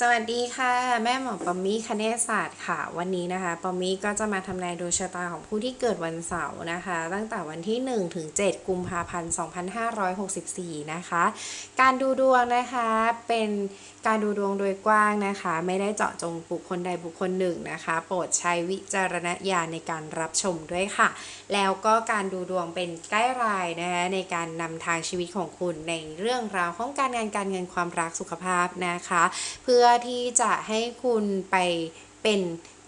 สวัสดีค่ะ แม่หมอปอมมี่คเนศศาสตร์ค่ะ วันนี้นะคะปอมมี่ก็จะมาทำนายดวงชะตาของผู้ที่เกิดวันเสาร์นะคะ ตั้งแต่วันที่ 1 ถึง 7 กุมภาพันธ์ 2564 นะคะ การดูดวงนะคะเป็นการดูดวงโดยกว้างนะคะ ไม่ได้เจาะจงบุคคลใดบุคคลหนึ่งนะคะ โปรดใช้วิจารณญาณในการรับชมด้วยค่ะ แล้วก็การดูดวงเป็นใกล้รายนะคะในการนำทางชีวิตของคุณในเรื่องราวของการงานการเงินความรักสุขภาพนะคะ เพื่อื่อที่จะให้คุณไปเป็น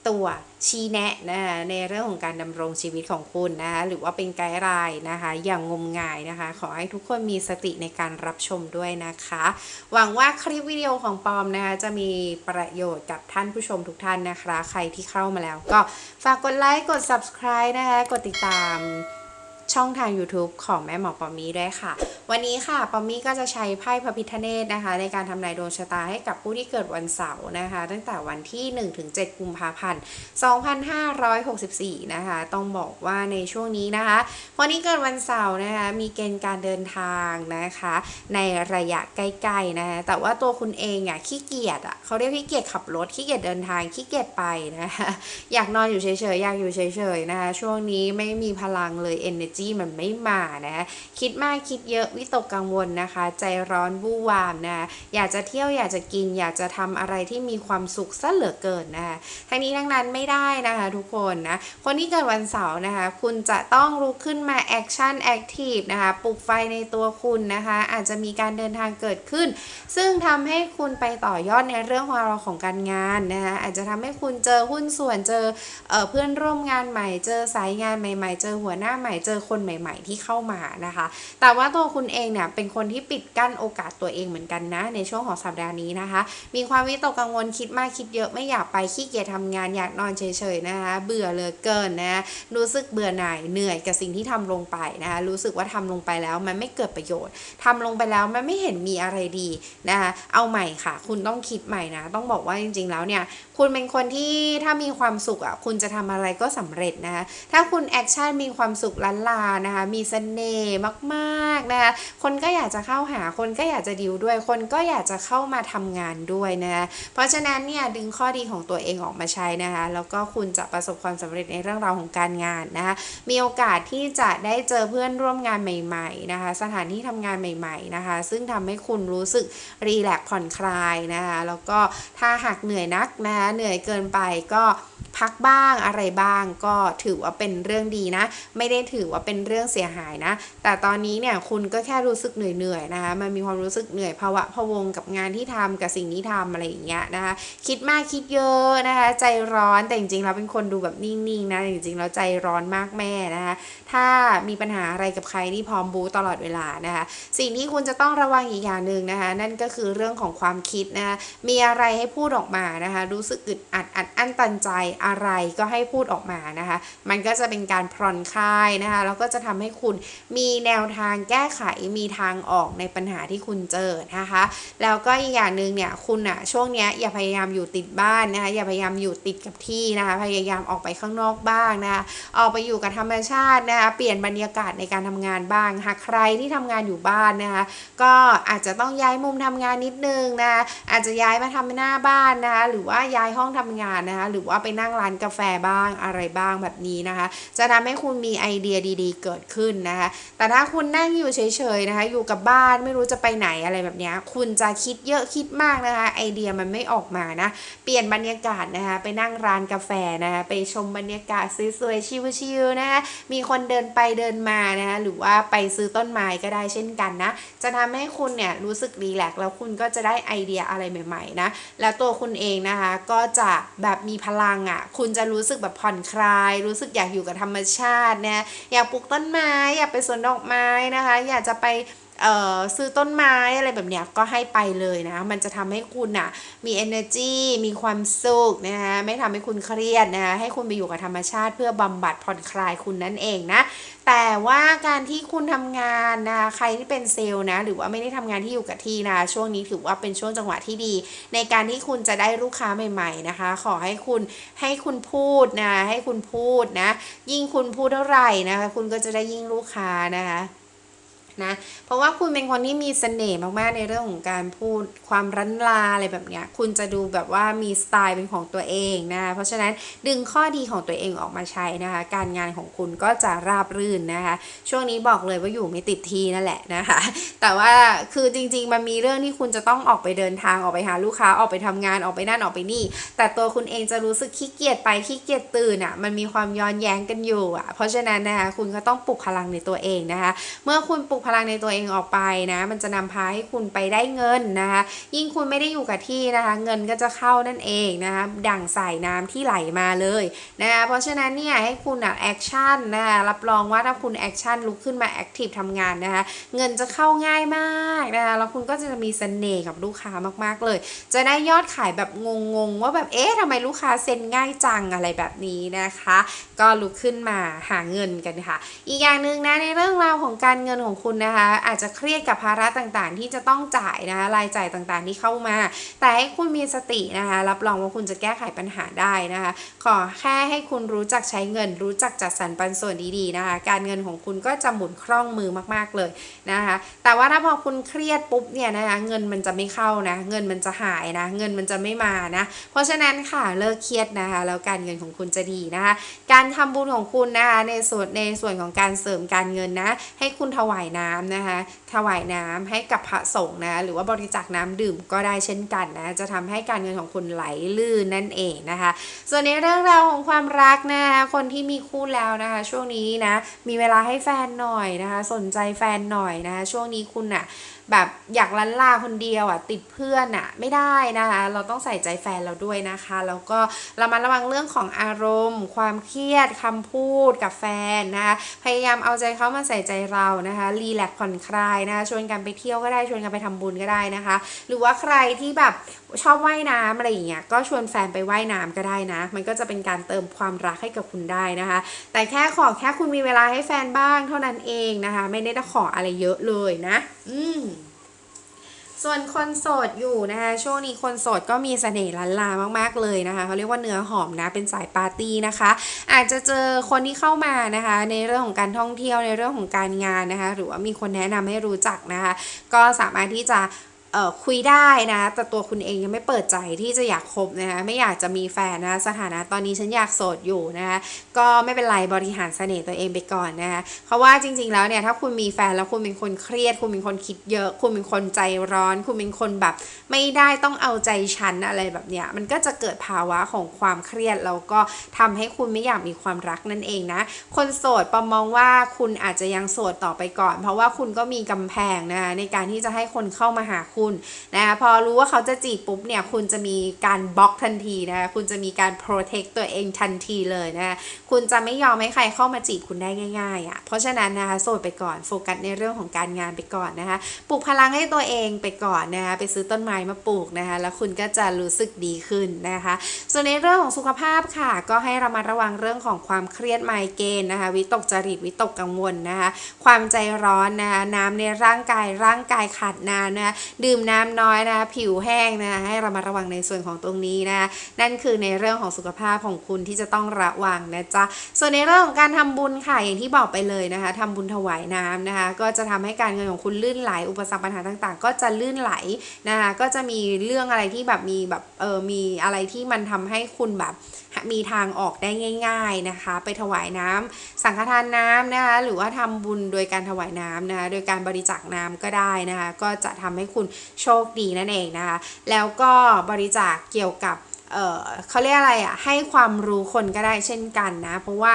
ตัวชี้แนะนะคะในเรื่องของการดำรงชีวิตของคุณนะคะหรือว่าเป็นไกด์ไลน์นะคะอย่างงมงายนะคะ ขอให้ทุกคนมีสติในการรับชมด้วยนะคะ หวังว่าคลิปวิดีโอของปอมนะคะจะมีประโยชน์กับท่านผู้ชมทุกท่านนะคะ ใครที่เข้ามาแล้วก็ฝากกดไลค์กด subscribe นะคะกดติดตาม ช่องทาง YouTube ของแม่หมอปอมมี่ด้วยค่ะ วันนี้ค่ะปอมมี่ก็จะใช้ไพ่พระพิฆเนศนะคะ ในการทำนายดวงชะตาให้กับผู้ที่เกิดวันเสาร์นะคะ ตั้งแต่วันที่ 1-7 กุมภาพันธ์ 2564 นะคะ ต้องบอกว่าในช่วงนี้นะคะคนที่เกิดวันเสาร์นะคะมีเกณฑ์การเดินทางนะคะ ในระยะใกล้ๆนะคะแต่ว่าตัวคุณเองอะขี้เกียจอะเขาเรียกขี้เกียจขับรถขี้เกียจเดินทางขี้เกียจไปนะคะอยากนอนอยู่เฉยๆอยากอยู่เฉยๆนะคะช่วงนี้ไม่มีพลังเลย energy มันไม่มานะคิดมากคิดเยอะวิตกกังวลนะคะ ใจร้อนวู่วามนะอยากจะเที่ยวอยากจะกิน อยากจะทำอะไรที่มีความสุขซะเหลือเกินนะคะทั้งนี้ทั้งนั้นไม่ได้นะคะทุกคนนะคนที่เกิดวันเสาร์นะคะ คุณจะต้องลุกขึ้นมาแอคชั่นแอคทีฟนะคะปลุกไฟในตัวคุณนะคะ อาจจะมีการเดินทางเกิดขึ้น ซึ่งทำให้คุณไปต่อยอดในเรื่องของเราของการงานนะคะอาจจะทำให้คุณเจอหุ้นส่วนเจอเออเพื่อนร่วมงานใหม่ เจอสายงานใหม่ ๆ เจอหัวหน้าใหม่เจอคนใหม่ ๆ ที่เข้ามานะคะ แต่ว่าตัวคุณเองเนี่ยเป็นคนที่ปิดกั้นโอกาสตัวเองเหมือนกันนะ ในช่วงของสัปดาห์นี้นะคะ มีความวิตกกังวลคิดมากคิดเยอะไม่อยากไปขี้เกียจทำงานอยากนอนเฉยๆนะคะ เบื่อเลือเกินนะรู้สึกเบื่อหน่ายเหนื่อยกับสิ่งที่ทำลงไปนะคะรู้สึกว่าทำลงไปแล้วมันไม่เกิดประโยชน์ทำลงไปแล้วมันไม่เห็นมีอะไรดีนะคะเอาใหม่ค่ะ คุณต้องคิดใหม่นะ ต้องบอกว่าจริง ๆ แล้วเนี่ย คุณเป็นคนที่ถ้ามีความสุขอะคุณจะทำอะไรก็สำเร็จนะคะถ้าคุณแอคชั่นมีความสุขล้านลานะคะ มีเสน่ห์มากๆนะคะคนก็อยากจะเข้าหาคนก็อยากจะดิวด้วย คนก็อยากจะเข้ามาทำงานด้วยนะคะเพราะฉะนั้นเนี่ยดึงข้อดีของตัวเองออกมาใช้นะคะ แล้วก็คุณจะประสบความสำเร็จในเรื่องราวของการงานนะคะมีโอกาสที่จะได้เจอเพื่อนร่วมงานใหม่ ๆ นะคะ สถานที่ทำงานใหม่ ๆ นะคะ ซึ่งทำให้คุณรู้สึกรีแลกซ์ผ่อนคลายนะคะแล้วก็ถ้าหากเหนื่อยนักนะคะเหนื่อยเกินไปก็ พักบ้างอะไรบ้างก็ถือว่าเป็นเรื่องดีนะ ไม่ได้ถือว่าเป็นเรื่องเสียหายนะ แต่ตอนนี้เนี่ยคุณก็แค่รู้สึกเหนื่อยๆนะคะมันมีความรู้สึกเหนื่อยภาวะพะวงกับงานที่ทำกับสิ่งที่ทำอะไรอย่างเงี้ยนะคะคิดมากคิดเยอะนะคะใจร้อนแต่จริงๆเราเป็นคนดูแบบนิ่งๆนะจริงๆเราใจร้อนมากแม่นะคะถ้ามีปัญหาอะไรกับใครที่พร้อมบูตลอดเวลานะคะสิ่งที่คุณจะต้องระวังอีกอย่างหนึ่งนะคะนั่นก็คือเรื่องของความคิดนะคะมีอะไรให้พูดออกมานะคะรู้สึกอึดอัดอัดอั้นตันใจอะไรก็ให้พูดออกมานะคะ มันก็จะเป็นการผ่อนคลายนะคะแล้วก็จะทำให้คุณมีแนวทางแก้ไขมีทางออกในปัญหาที่คุณเจอนะคะ แล้วก็อีกอย่างหนึ่งเนี่ยคุณอะช่วงเนี้ยอย่าพยายามอยู่ติดบ้านนะคะอย่าพยายามอยู่ติดกับที่นะคะ พยายามออกไปข้างนอกบ้างนะคะออกไปอยู่กับธรรมชาตินะคะเปลี่ยนบรรยากาศในการทำงานบ้าง หากใครที่ทำงานอยู่บ้านนะคะก็อาจจะต้องย้ายมุมทำงานนิดนึงนะอาจจะย้ายมาทำหน้าบ้านนะคะหรือว่าย้ายห้องทำงานนะคะหรือว่าไปนั่งร้านกาแฟบ้างอะไรบ้างแบบนี้นะคะ จะทำให้คุณมีไอเดียดีๆ เกิดขึ้นนะคะ แต่ถ้าคุณนั่งอยู่เฉยๆนะคะ อยู่กับบ้านไม่รู้จะไปไหนอะไรแบบนี้คุณจะคิดเยอะคิดมากนะคะ ไอเดียมันไม่ออกมานะ เปลี่ยนบรรยากาศนะคะ ไปนั่งร้านกาแฟนะคะไปชมบรรยากาศสวยๆชิวๆนะคะมีคนเดินไปเดินมานะคะหรือว่าไปซื้อต้นไม้ก็ได้เช่นกันนะ จะทำให้คุณเนี่ยรู้สึกรีแลกแล้วคุณก็จะได้ไอเดียอะไรใหม่ๆนะแล้วตัวคุณเองนะคะก็จะแบบมีพลังอะ่ะคุณจะรู้สึกแบบผ่อนคลาย รู้สึกอยากอยู่กับธรรมชาตินะอยากปลูกต้นไม้ อยากไปสวนดอกไม้นะคะ อยากจะไป ซื้อต้นไม้อะไรแบบเนี้ยก็ให้ไปเลยนะ มันจะทำให้คุณอะมี energy มีความสุขนะคะไม่ทำให้คุณเครียดนะคะให้คุณไปอยู่กับธรรมชาติเพื่อบำบัดผ่อนคลายคุณนั่นเองนะ แต่ว่าการที่คุณทำงานนะใครที่เป็นเซลล์นะ หรือว่าไม่ได้ทำงานที่อยู่กับที่นะ ช่วงนี้ถือว่าเป็นช่วงจังหวะที่ดี ในการที่คุณจะได้ลูกค้าใหม่ๆนะคะ ขอให้คุณให้คุณพูดนะให้คุณพูดนะ ยิ่งคุณพูดเท่าไหร่นะคะคุณก็จะได้ยิ่งลูกค้านะคะ นะ เพราะว่าคุณเป็นคนที่มีเสน่ห์มากๆในเรื่องของการพูดความรั้นลาอะไรแบบเนี้ย คุณจะดูแบบว่ามีสไตล์เป็นของตัวเองนะ เพราะฉะนั้นดึงข้อดีของตัวเองออกมาใช้นะคะ การงานของคุณก็จะราบรื่นนะคะ ช่วงนี้บอกเลยว่าอยู่ไม่ติดทีนั่นแหละนะคะ แต่ว่าคือจริงๆ มันมีเรื่องที่คุณจะต้องออกไปเดินทางออกไปหาลูกค้าออกไปทำงานออกไปนั่นออกไปนี่ แต่ตัวคุณเองจะรู้สึกขี้เกียจไปขี้เกียจตื่นอะ มันมีความย้อนแย้งกันอยู่อะ เพราะฉะนั้นนะคะคุณก็ต้องปลุกพลังในตัวเองนะคะ เมื่อคุณปลุกพลังในตัวเองออกไปนะ มันจะนำพาให้คุณไปได้เงินนะคะ ยิ่งคุณไม่ได้อยู่กับที่นะคะ เงินก็จะเข้านั่นเองนะคะ ดั่งสายน้ำที่ไหลมาเลยนะคะเพราะฉะนั้นเนี่ยให้คุณอะแอคชั่นนะคะรับรองว่าถ้าคุณแอคชั่นลุกขึ้นมาแอคทีฟทำงานนะคะ เงินจะเข้าง่ายมากนะคะ แล้วคุณก็จะมีเสน่ห์กับลูกค้ามากๆเลย จะได้ยอดขายแบบงงๆ ว่าแบบเอ๊ะทำไมลูกค้าเซ็นง่ายจังอะไรแบบนี้นะคะ ก็ลุกขึ้นมาหาเงินกันค่ะ อีกอย่างหนึ่งนะในเรื่องราวของการเงินของคุณนะคะอาจจะเครียดกับภาระต่างๆ ที่จะต้องจ่ายนะคะรายจ่ายต่างๆ ที่เข้ามา แต่ให้คุณมีสตินะคะรับรองว่าคุณจะแก้ไขปัญหาได้นะคะขอแค่ให้คุณรู้จักใช้เงิน รู้จักจัดสรรปันส่วนดีๆนะคะการเงินของคุณก็จะหมุนคล่องมือมากๆเลยนะคะแต่ว่าถ้าพอคุณเครียดปุ๊บเนี่ยนะคะเงินมันจะไม่เข้านะเงินมันจะหายนะเงินมันจะไม่มานะเพราะฉะนั้นค่ะเลิกเครียดนะคะแล้วการเงินของคุณจะดีนะคะการทำบุญของคุณนะคะในส่วนในส่วนของการเสริมการเงินนะให้คุณถวายน้ำนะคะ ถวายน้ำให้กับพระสงฆ์นะ หรือว่าบริจาคน้ำดื่มก็ได้เช่นกันนะ จะทำให้การเงินของคุณไหลลื่นนั่นเองนะคะ ส่วนในเรื่องราวของความรักนะคะ คนที่มีคู่แล้วนะคะ ช่วงนี้นะ มีเวลาให้แฟนหน่อยนะคะ สนใจแฟนหน่อยนะคะ ช่วงนี้คุณอะ แบบอยากลันลาคนเดียวอะติดเพื่อนอะไม่ได้นะคะ เราต้องใส่ใจแฟนเราด้วยนะคะ แล้วก็เรามาระวังเรื่องของอารมณ์ ความเครียดคำพูดกับแฟนนะคะพยายามเอาใจเขามาใส่ใจเรานะคะรีแลกผ่อนคลายนะคะชวนกันไปเที่ยวก็ได้ชวนกันไปทำบุญก็ได้นะคะ หรือว่าใครที่แบบชอบว่ายน้ำอะไรอย่างเงี้ยก็ชวนแฟนไปว่ายน้ำก็ได้นะ มันก็จะเป็นการเติมความรักให้กับคุณได้นะคะ แต่แค่ขอแค่คุณมีเวลาให้แฟนบ้างเท่านั้นเองนะคะ ไม่ได้ต้องขออะไรเยอะเลยนะ อืม ส่วนคนโสดอยู่นะคะช่วงนี้คนโสดก็มีเสน่ห์ล้านลามากๆเลยนะคะเขาเรียกว่าเนื้อหอมนะเป็นสายปาร์ตี้นะคะ อาจจะเจอคนที่เข้ามานะคะ ในเรื่องของการท่องเที่ยวในเรื่องของการงานนะคะ หรือว่ามีคนแนะนำให้รู้จักนะคะ ก็สามารถที่จะ คุยได้นะ แต่ตัวคุณเองยังไม่เปิดใจที่จะอยากคบนะคะไม่อยากจะมีแฟนนะสถานะตอนนี้ฉันอยากโสดอยู่นะคะก็ไม่เป็นไรบริหารเสน่ห์ตัวเองไปก่อนนะคะเพราะว่าจริง ๆ แล้วเนี่ยถ้าคุณมีแฟนแล้วคุณเป็นคนเครียด คุณเป็นคนคิดเยอะ คุณเป็นคนใจร้อน คุณเป็นคนแบบ ไม่ได้ต้องเอาใจฉันอะไรแบบเนี้ยมันก็จะเกิดภาวะของความเครียดแล้วก็ทำให้คุณไม่อยากมีความรักนั่นเองนะ คนโสดปอมองว่าคุณอาจจะยังโสดต่อไปก่อน เพราะว่าคุณก็มีกำแพงนะคะในการที่จะให้คนเข้ามาหาคุณนะคะพอรู้ว่าเขาจะจีบปุ๊บเนี่ยคุณจะมีการบล็อกทันทีนะคะคุณจะมีการ protect ตัวเองทันทีเลยนะคะคุณจะไม่ยอมให้ใครเข้ามาจีบคุณได้ง่ายๆอะ่ะเพราะฉะนั้นนะคะโสดไปก่อนโฟกัสในเรื่องของการงานไปก่อนนะคะปลูกพลังให้ตัวเองไปก่อนนะคะไปซื้อต้นไม้มาปลูกนะคะแล้วคุณก็จะรู้สึกดีขึ้นนะคะ ส่วนในเรื่องของสุขภาพค่ะ ก็ให้เรามาระวังเรื่องของความเครียดไมเกรนนะคะวิตกจริตวิตกกังวลนะคะความใจร้อนนะคะน้ำในร่างกายร่างกายขาดน้ำนะคะดื่มมน้ำน้อยนะ ผิวแห้งนะ ให้เรามาระวังในส่วนของตรงนี้นะ นั่นคือในเรื่องของสุขภาพของคุณที่จะต้องระวังนะจ๊ะ ส่วนในเรื่องของการทำบุญค่ะ อย่างที่บอกไปเลยนะคะทำบุญถวายน้ำนะคะ ก็จะทำให้การเงินของคุณลื่นไหล อุปสรรคปัญหาต่างๆ ก็จะลื่นไหลนะคะ ก็จะมีเรื่องอะไรที่แบบมีแบบเออ มีอะไรที่มันทำให้คุณแบบมีทางออกได้ง่าย ๆนะคะ ไปถวายน้ำสังฆทานน้ำนะคะ หรือว่าทำบุญโดยการถวายน้ำนะคะ โดยการบริจาคน้ำก็ได้นะคะ ก็จะทำให้คุณโชคดีนั่นเองนะคะ แล้วก็บริจาคเกี่ยวกับเออเขาเรียกอะไรอะ่ะให้ความรู้คนก็ได้เช่นกันนะ เพราะว่า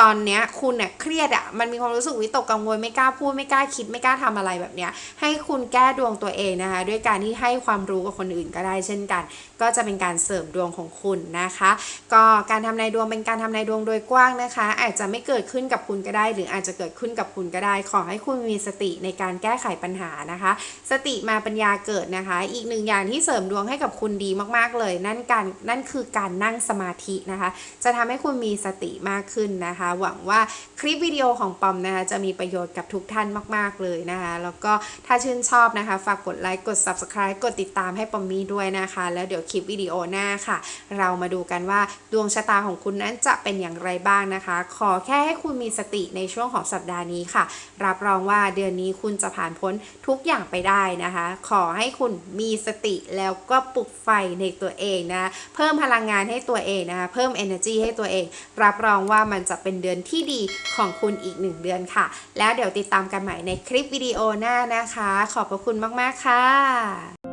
ตอนเนี้ยคุณเนี่ยเครียดอะ่ะมันมีความรู้สึกวิตกกังวลไม่กล้าพูดไม่กล้าคิดไม่กล้าทำอะไรแบบเนี้ยให้คุณแก้ดวงตัวเองนะคะ ด้วยการที่ให้ความรู้กับคนอื่นก็ได้เช่นกัน ก็จะเป็นการเสริมดวงของคุณนะคะ ก็การทำนายดวงเป็นการทำนายดวงโดยกว้างนะคะ อาจจะไม่เกิดขึ้นกับคุณก็ได้ หรืออาจจะเกิดขึ้นกับคุณก็ได้ ขอให้คุณมีสติในการแก้ไขปัญหานะคะ สติมาปัญญาเกิดนะคะ อีกหนึ่งอย่างที่เสริมดวงให้กับคุณดีมาก ๆเลย นั่นการนั่นคือการนั่งสมาธินะคะ จะทำให้คุณมีสติมากขึ้นนะคะหวังว่าคลิปวิดีโอของปอมนะคะจะมีประโยชน์กับทุกท่านมาก ๆ เลยนะคะ แล้วก็ถ้าชื่นชอบนะคะ ฝากกดไลค์ กด subscribe กดติดตามให้ปอมมี่ด้วยนะคะ แล้วเดี๋ยวคลิปวิดีโอหน้าค่ะ เรามาดูกันว่าดวงชะตาของคุณนั้นจะเป็นอย่างไรบ้างนะคะ ขอแค่ให้คุณมีสติในช่วงของสัปดาห์นี้ค่ะ รับรองว่าเดือนนี้คุณจะผ่านพ้นทุกอย่างไปได้นะคะ ขอให้คุณมีสติแล้วก็ปลุกไฟในตัวเองนะ เพิ่มพลังงานให้ตัวเองนะคะ เพิ่ม energy ให้ตัวเอง รับรองว่ามันจะเป็นเดือนที่ดีของคุณอีกหนึ่งเดือนค่ะ แล้วเดี๋ยวติดตามกันใหม่ในคลิปวิดีโอหน้านะคะ ขอบพระคุณมาก ๆ ค่ะ